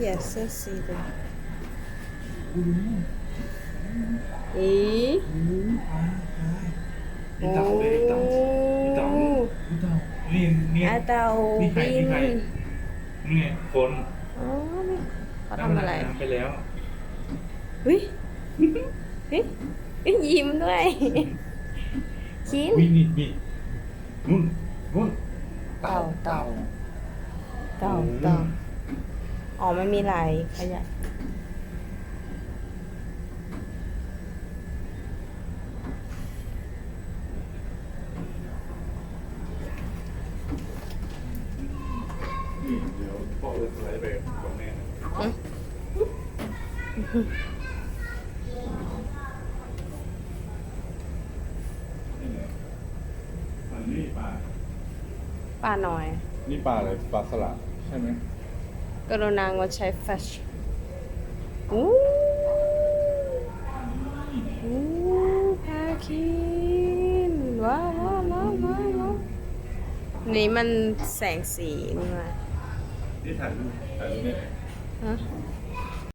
yes so see them อีนี่เต่าเลยนี่เต่านี่เต่านี่เต่านี่นี่อาเตานี่ใครบินี่นใครนี่ไงคนอ๋อนี่เขาทำอะไรน้ำไปแล้วเฮ้ยเฮ้ยเฮ้ยยิ้มด้วยคินวินี่นี่นุ่นนุ่นเต่าเต่าเต่าเต่าอ๋อมันมีลายขยะนี่เดี๋ยวพ่อจะสไลด์ไปกับแม่นะอืมอันนี้ปลาปลาหน่อย นี่ปลาอะไรปลาสลัด ใช่ไหมกรุณางดใช้แฟชอู้อู้พาคินว้าวว้าวว้าวว้าวว้าวนี่มันแสงสีนี่มานี่ถ่ายรูปถ่ายรูปได้ไหมฮะ